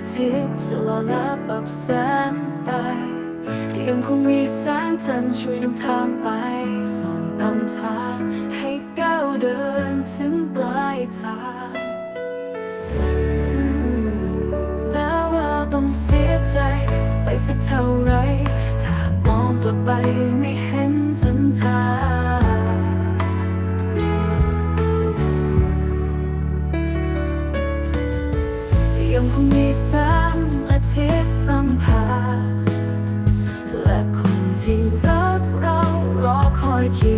อาทิตย์จะลอลับอับแสงไป ยังคงมีแสงจันทร์ช่วยนำทางไปส่องนำทางให้ก้าวเดินถึงปลายทางแม้ว่าต้องเสียใจไปสักเท่าไร ถ้ามองกลับไปไม่เห็นสันทาง ยังคงมีแสงอาทิตย์นำพาและคนที่รักเรารอคอยคิด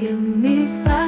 Yummy side.